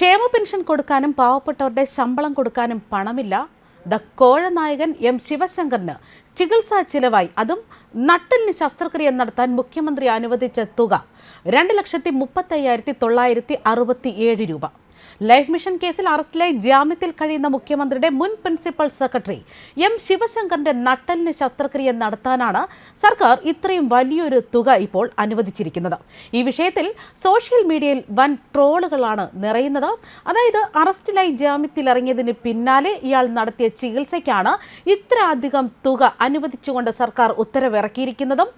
ക്ഷേമ പെൻഷൻ കൊടുക്കാനും പാവപ്പെട്ടവരുടെ ശമ്പളം കൊടുക്കാനും പണമില്ല. ദ കോഴനായകൻ എം ശിവശങ്കറിന് ചികിത്സാ ചിലവായി. അതും നട്ടലിന് ശസ്ത്രക്രിയ നടത്താൻ മുഖ്യമന്ത്രി അനുവദിച്ച തുക. രണ്ട് ലക്ഷത്തി മുപ്പത്തയ്യായിരത്തി തൊള്ളായിരത്തി അറുപത്തി ഏഴ് രൂപ. ലൈഫ് മിഷൻ കേസിൽ അറസ്റ്റിലായി ജാമ്യത്തിൽ കഴിയുന്ന മുഖ്യമന്ത്രിയുടെ മുൻ പ്രിൻസിപ്പൽ സെക്രട്ടറി എം ശിവശങ്കറിന്റെ നട്ടലിന് ശസ്ത്രക്രിയ നടത്താനാണ് സർക്കാർ ഇത്രയും വലിയൊരു തുക ഇപ്പോൾ അനുവദിച്ചിരിക്കുന്നത്. ഈ വിഷയത്തിൽ സോഷ്യൽ മീഡിയയിൽ വൻ ട്രോളുകളാണ് നിറയുന്നത്. അതായത് അറസ്റ്റിലായി ജാമ്യത്തിൽ ഇറങ്ങിയതിന് പിന്നാലെ ഇയാൾ നടത്തിയ ചികിത്സയ്ക്കാണ് ഇത്ര അധികം തുക അനുവദിച്ചുകൊണ്ട് സർക്കാർ ഉത്തരവിറക്കിയിരിക്കുന്നതും.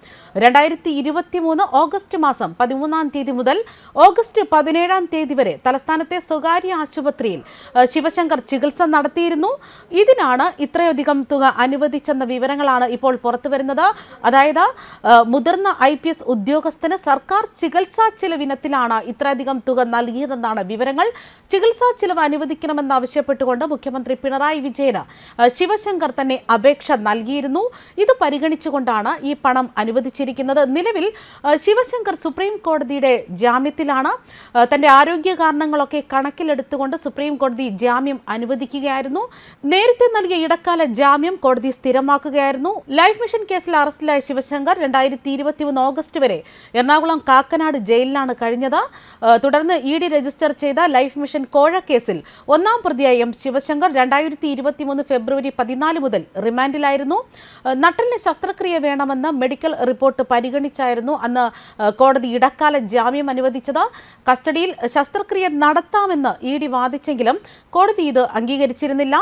രണ്ടായിരത്തി ഇരുപത്തി മൂന്ന് ഓഗസ്റ്റ് മാസം പതിമൂന്നാം തീയതി മുതൽ ഓഗസ്റ്റ് പതിനേഴാം തീയതി വരെ തലസ്ഥാനത്തെ സ്വകാര്യ ആശുപത്രിയിൽ ശിവശങ്കർ ചികിത്സ നടത്തിയിരുന്നു. ഇതിനാണ് ഇത്രയധികം തുക അനുവദിച്ചെന്ന വിവരങ്ങളാണ് ഇപ്പോൾ പുറത്തു വരുന്നത് അതായത് മുതിർന്ന ഐ പി എസ് ഉദ്യോഗസ്ഥന് സർക്കാർ ചികിത്സാ ചിലവിനത്തിലാണ് ഇത്രയധികം തുക നൽകിയതെന്നാണ് വിവരങ്ങൾ. ചികിത്സാ ചിലവ് അനുവദിക്കണമെന്നാവശ്യപ്പെട്ടുകൊണ്ട് മുഖ്യമന്ത്രി പിണറായി വിജയന് ശിവശങ്കർ തന്നെ അപേക്ഷ നൽകിയിരുന്നു. ഇത് പരിഗണിച്ചുകൊണ്ടാണ് ഈ പണം അനുവദിച്ചിരിക്കുന്നത്. നിലവിൽ ശിവശങ്കർ സുപ്രീം കോടതിയുടെ ജാമ്യത്തിലാണ്. തന്റെ ആരോഗ്യ കാരണങ്ങളൊക്കെ കണക്കിലെടുത്തുകൊണ്ട് സുപ്രീം കോടതി ജാമ്യം അനുവദിക്കുകയായിരുന്നു. നേരത്തെ നൽകിയ ഇടക്കാല ജാമ്യം കോടതി സ്ഥിരമാക്കുകയായിരുന്നു. ലൈഫ് മിഷൻ കേസിൽ അറസ്റ്റിലായ ശിവശങ്കർ രണ്ടായിരത്തി ഇരുപത്തിമൂന്ന് ഓഗസ്റ്റ് വരെ എറണാകുളം കാക്കനാട് ജയിലിലാണ് കഴിഞ്ഞത്. തുടർന്ന് ഇ ഡി രജിസ്റ്റർ ചെയ്ത ലൈഫ് മിഷൻ കോഴ കേസിൽ ഒന്നാം പ്രതിയായ എം ശിവശങ്കർ രണ്ടായിരത്തി ഇരുപത്തിമൂന്ന് ഫെബ്രുവരി പതിനാല് മുതൽ റിമാൻഡിലായിരുന്നു. നട്ടലിന് ശസ്ത്രക്രിയ വേണമെന്ന് മെഡിക്കൽ റിപ്പോർട്ട് പരിഗണിച്ചായിരുന്നു അന്ന് കോടതി ഇടക്കാല ജാമ്യം അനുവദിച്ചത്. കസ്റ്റഡിയിൽ ശസ്ത്രക്രിയ നടത്താമെന്ന് ഇ ഡി വാദിച്ചെങ്കിലും കോടതി ഇത് അംഗീകരിച്ചിരുന്നില്ല.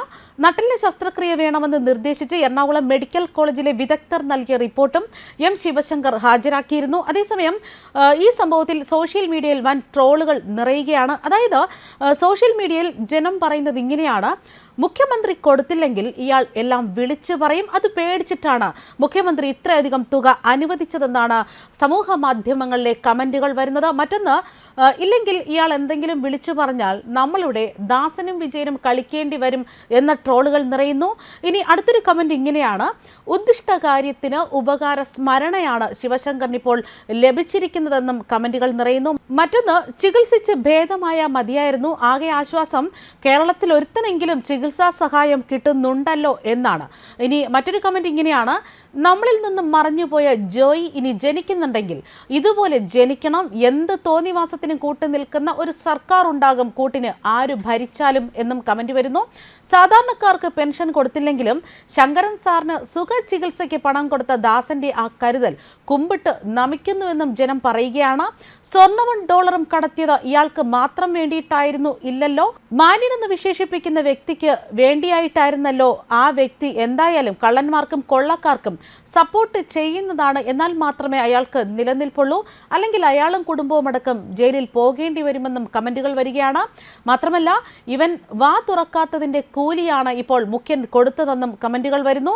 നട്ടലിന് ശസ്ത്രക്രിയ വേണമെന്ന് നിർദ്ദേശിച്ച് എറണാകുളം മെഡിക്കൽ കോളേജിലെ വിദഗ്ധർ നൽകിയ റിപ്പോർട്ടും എം ശിവശങ്കർ ഹാജരാക്കിയിരുന്നു. അതേസമയം ഈ സംഭവത്തിൽ സോഷ്യൽ മീഡിയയിൽ വൻ ട്രോളുകൾ നിറയുകയാണ്. അതായത് സോഷ്യൽ മീഡിയയിൽ ജനം പറയുന്നത് ഇങ്ങനെയാണ്. മുഖ്യമന്ത്രി കൊടുത്തില്ലെങ്കിൽ ഇയാൾ എല്ലാം വിളിച്ചു പറയും. അത് പേടിച്ചിട്ടാണ് മുഖ്യമന്ത്രി ഇത്രയധികം തുക അനുവദിച്ചതെന്നാണ് സമൂഹ മാധ്യമങ്ങളിലെ കമന്റുകൾ വരുന്നത്. മറ്റൊന്ന് ഇല്ലെങ്കിൽ ഇയാൾ എന്തെങ്കിലും വിളിച്ചു പറഞ്ഞാൽ നമ്മളുടെ ദാസനും വിജയനും കളിക്കേണ്ടി വരും എന്ന ട്രോളുകൾ നിറയുന്നു. ഇനി അടുത്തൊരു കമന്റ് ഇങ്ങനെയാണ്. ഉദ്ദിഷ്ട കാര്യത്തിന് ഉപകാര സ്മരണയാണ് ശിവശങ്കറിന് ഇപ്പോൾ ലഭിച്ചിരിക്കുന്നതെന്നും കമന്റുകൾ നിറയുന്നു. മറ്റൊന്ന് ചികിത്സിച്ച് ഭേദമായ മതിയായിരുന്നു. ആകെ ആശ്വാസം കേരളത്തിൽ ഒരുത്തനെങ്കിലും ചികിത്സാ സഹായം കിട്ടുന്നുണ്ടല്ലോ എന്നാണ്. ഇനി മറ്റൊരു കമന്റ് ഇങ്ങനെയാണ്. നമ്മളിൽ നിന്ന് മറഞ്ഞുപോയ ജോയി ഇനി ജനിക്കുന്നുണ്ടെങ്കിൽ ഇതുപോലെ ജനിക്കണം എന്ത് തോന്നിവാസത്തിനും കൂട്ടു നിൽക്കുന്ന ഒരു സർക്കാർ ഉണ്ടാകും കൂട്ടിന് ആര് ഭരിച്ചാലും എന്നും കമന്റ് വരുന്നു. സാധാരണക്കാർക്ക് പെൻഷൻ കൊടുത്തില്ലെങ്കിലും ശങ്കരൻ സാറിന് സുഖ ചികിത്സയ്ക്ക് പണം കൊടുത്ത ദാസന്റെ ആ കരുതൽ കുമ്പിട്ട് നമിക്കുന്നുവെന്നും ജനം പറയുകയാണ്. സ്വർണവും ഡോളറും കടത്തിയത് ഇയാൾക്ക് മാത്രം വേണ്ടിയിട്ടായിരുന്നു ഇല്ലല്ലോ. മാന്യനെന്ന് വിശേഷിപ്പിക്കുന്ന വ്യക്തിക്ക് വേണ്ടിയായിട്ടായിരുന്നല്ലോ ആ വ്യക്തി. എന്തായാലും കള്ളന്മാർക്കും കൊള്ളക്കാർക്കും സപ്പോർട്ട് ചെയ്യുന്നതാണ്. എന്നാൽ മാത്രമേ അയാൾക്ക് നിലനിൽപ്പുള്ളൂ. അല്ലെങ്കിൽ അയാളും കുടുംബവും അടക്കം ജയിലിൽ പോകേണ്ടി വരുമെന്നും കമന്റുകൾ വരികയാണ്. മാത്രമല്ല ഇവൻ വാ തുറക്കാത്തതിന്റെ കൂലിയാണ് ഇപ്പോൾ മുഖ്യൻ കൊടുത്തതെന്നും കമന്റുകൾ വരുന്നു.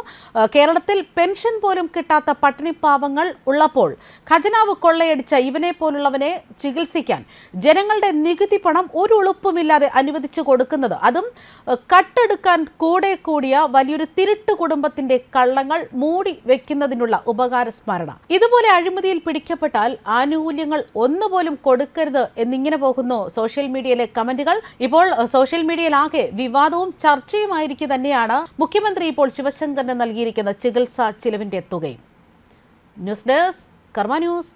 കേരളത്തിൽ പെൻഷൻ പോലും കിട്ടാത്ത പട്ടിണിപ്പാവങ്ങൾ ഉള്ളപ്പോൾ ഖജനാവ് കൊള്ളയടിച്ച ഇവനെ പോലുള്ളവനെ ചികിത്സിക്കാൻ ജനങ്ങളുടെ നികുതി പണം ഒരു ഉളുപ്പുമില്ലാതെ അനുവദിച്ചു കൊടുക്കുന്നത്. അതും കട്ടെടുക്കാൻ കൂടെ കൂടിയ വലിയൊരു തിരുട്ട് കുടുംബത്തിന്റെ കള്ളങ്ങൾ മൂടി വെക്കുന്നതിനുള്ള ഉപകാര സ്മരണ. ഇതുപോലെ അഴിമതിയിൽ പിടിക്കപ്പെട്ടാൽ ആനുകൂല്യങ്ങൾ ഒന്നുപോലും കൊടുക്കരുത് എന്നിങ്ങനെ പോകുന്നു സോഷ്യൽ മീഡിയയിലെ കമന്റുകൾ. ഇപ്പോൾ സോഷ്യൽ മീഡിയയിലാകെ വിവാദവും ചർച്ചയുമായിരിക്കെ തന്നെയാണ് മുഖ്യമന്ത്രി ഇപ്പോൾ ശിവശങ്കറിന് നൽകിയിരിക്കുന്ന ചികിത്സാ ചിലവിന്റെ തുകയും. News desk Karma news.